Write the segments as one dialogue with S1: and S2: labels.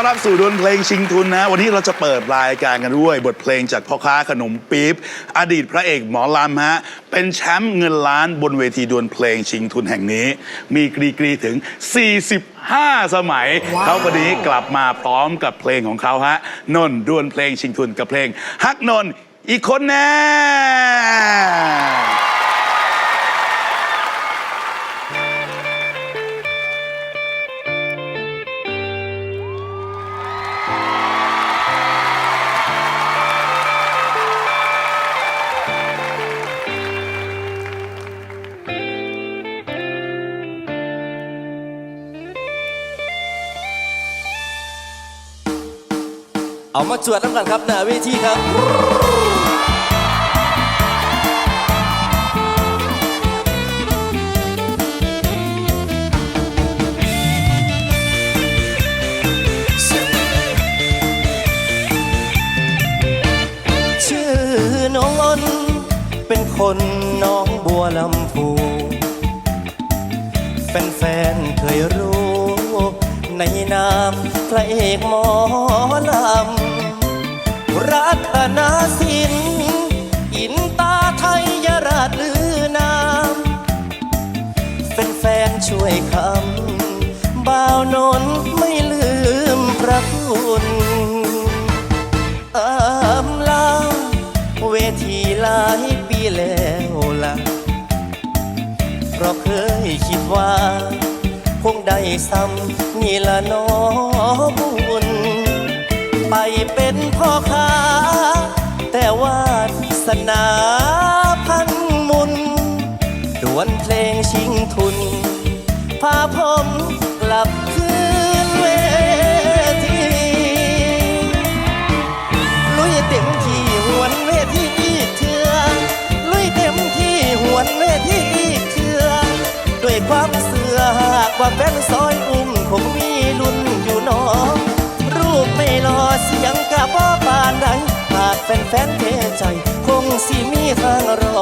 S1: ต้อนรับสู่ดวลเพลงชิงทุนนะ วันนี้เราจะเปิดรายการกันด้วย บทเพลงจากพ่อค้าขนมปี๊บอดีตพระเอกหมอลำฮะ เป็นแชมป์เงินล้านบนเวทีดวลเพลงชิงทุนแห่งนี้ มีกรีกรีถึง 45 สมัย เขาคนนี้กลับมาพร้อมกับเพลงของเขาฮะนนท์ดวลเพลงชิงทุนกับเพลงฮักนนท์อีกคนแน่
S2: เอามาจวดน้ำกันครับหน้าเวทีครับ ชื่อน้องอ้นเป็นคนน้องบัวลำพูแฟนๆเคยรู้ ในนามพระเอกหมอลำ รัตนาสิน อินตาไทยยราชลือนามแฟนๆช่วยคำบ่าวนนไม่ลืมพระคุณอำลาเวทีหลายปีแล้วล่ะเพราะเคยคิดว่า คงได้ซ้ำนี่ละน้อบุ สนาพันมุนดวนเพลงชิงทุน พาผมกลับคืนเวทีลุยเต็มที่หวนเวทีอีกเถื่อลุยเต็มที่หวนเวทีอีกเถื่อด้วยความเสื่อหากว่าแฟนซอยอุ้มคงมีลุ้นอยู่หนอรูปไม่หล่อเสียงกระบ่ปานใดหาก แฟนๆเทใจ คงสิมีทางรอ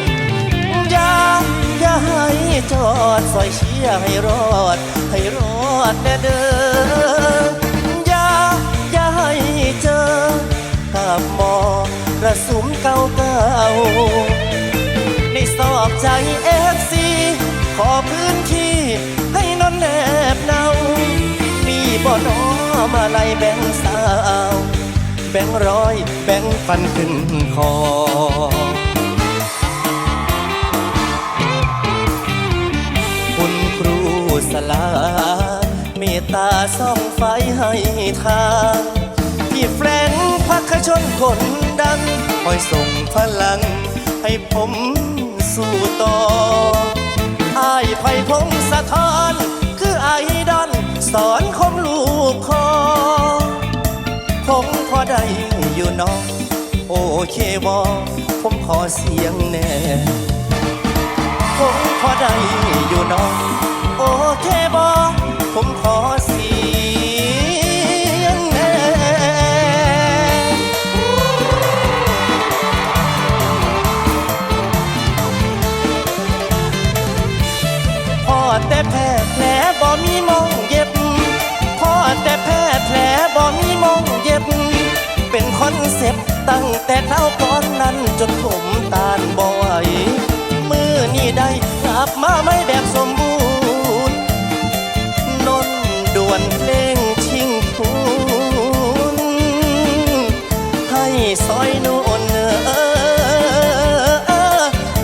S2: ดอย่าอย่าให้จอดซอยเชียให้รอด ให้รอดแน่เด้ออย่าอย่าให้เจอกับหมอระสุมเก่าเก่าๆในซอกใจเอฟซีขอพื้นที่ให้นอนแนบเนามีบ่อนอมาไล่แบ่งสาว แบ่งร้อย แบ่งฟันขึ้นคอคุณครูสลา เมตตาส่องไฟให้ทางพี่แฟรงพักขชนคนดังคอยส่งพลัง ให้ผมสู่ต่ออายไผ่พงสะท้อน คือไอดอลสอน น้อง โอเคบอผมขอเสียงแน่ผมพอได้อยู่น้อง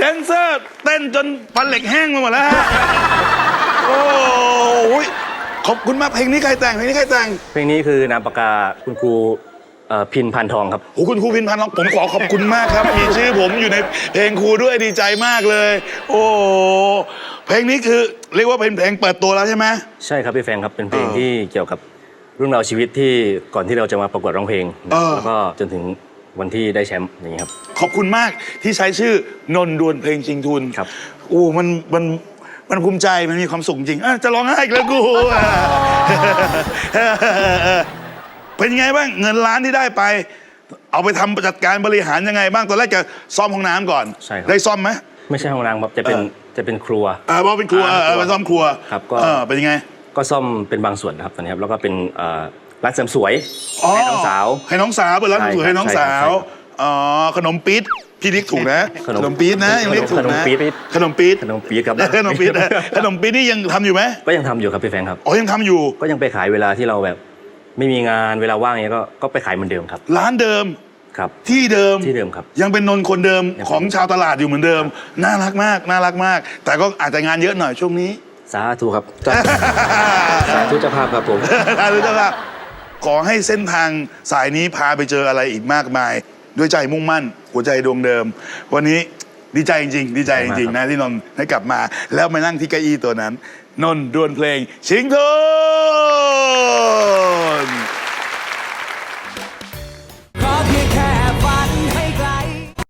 S2: ฟนเดอ
S1: ขอบคุณครับนนท์ดวงเพลงชิงทุนโอ้สวัสดีครับสวัสดีครับเพลงเจ้าคือยาวแท้แดนเซอร์เต้นจนฟันเหล็กแห้งมาหมดแล้วฮะโอ้โหขอบคุณมากเพลงนี้ใครแต่งเพลงนี้ใครแต่ง
S3: เพลงนี้คือนามปากกาคุณครูเอ่อพินพันทองครับ
S1: โอ้คุณครูพินพันธ์ผมขอขอบคุณมากครับ มีชื่อผมอยู่ในเพลงครูด้วยดีใจมากเลย โอ้เพลงนี้คือเรียกว่าเป็นเพลงเปิดตัวแล้วใช่ไหม
S3: ใช่ครับพี่แฟงครับเป็นเพลง
S1: เออ
S3: ที่เกี่ยวกับเรื่องราวชีวิตที่ก่อนที่เราจะมาประกวดร้องเพลง
S1: เออ
S3: แล้วก็จนถึง วันที่ได้แชมป์อย่างนี้ยครับ
S1: ขอบคุณมากที่ใช้ชื่อนนดวลเพลงชิงทุน
S3: ครับ
S1: โอ้มันมันมันภูมิใจมันมีความสุขจริงอะจะร้องไห้อีกแล้วกูอะเป็นยังไงบ้างเงินล้านที่ได้ไป เอาไปทำจัดการบริหารยังไงบ้างตอนแรกจะซ่อมห้องน้ำก่อน
S3: ใช่ครับ
S1: ได้ซ่อมไหม
S3: ไม่ใช่ห้องน้ำครับจะเป็น
S1: เออ
S3: จะเป็นครัว
S1: เออบอกเป็นครัวเออเออไปซ่อมครัว
S3: ครับก็
S1: เออเป็นยังไง
S3: ก็ซ่อมเป็นบางส่วนนะครับตอนนี้ครับแล้วก็เป็นเอ่อ ร้านเสริมสวย
S1: อ๋อ
S3: ให้น้องสาว
S1: ให้น้องสาวเปิดร้าน
S3: ใช่
S1: สวย
S3: ครับ
S1: ให้น้อง
S3: ใช่
S1: สา
S3: ครับ
S1: ว
S3: ใช่ครับ
S1: อ๋อขนมปี๊ดพี่เรียกถูกนะ
S3: ขนม
S1: ขนมปี๊ดนะยังเรียกถูก
S3: ขนม
S1: นะ
S3: ปี๊ด
S1: ขนมปี๊ด
S3: ขนมปี๊ดครับ
S1: ขนมปี๊ดนะขนมปี๊ดนี่ยังทำอยู่ไหม
S3: ก็ยังทำอยู่ครับพี่แฟงครับ
S1: อ๋อยังทำอยู่
S3: ก็ยังไปขายเวลาที่เราแบบ ไม่มีงานเวลาว่างเนี้ยก็ก็ไปขายเหมือนเดิมครับ
S1: ร้านเดิม
S3: ครับ
S1: ที่เดิม
S3: ที่เดิมครับ
S1: ยังเป็นนนท์คนเดิม
S3: ยังเป็น
S1: ของชาวตลาดอยู่เหมือนเดิม น่ารักมากน่ารักมาก แต่ก็อาจจะงานเยอะหน่อยช่วงนี้
S3: สาธุครับสาธุเจ้าภาพครับผม
S1: น่ารู้จักว่า ขอให้เส้นทางสายนี้พาไปเจออะไรอีกมากมาย ด้วยใจมุ่งมั่น หัวใจดวงเดิม วันนี้ดีใจจริงๆ ดีใจจริงๆนะที่นนท์ได้กลับมา แล้วมานั่งที่เก้าอี้ตัวนั้น นนท์ดวลเพลงชิงทุน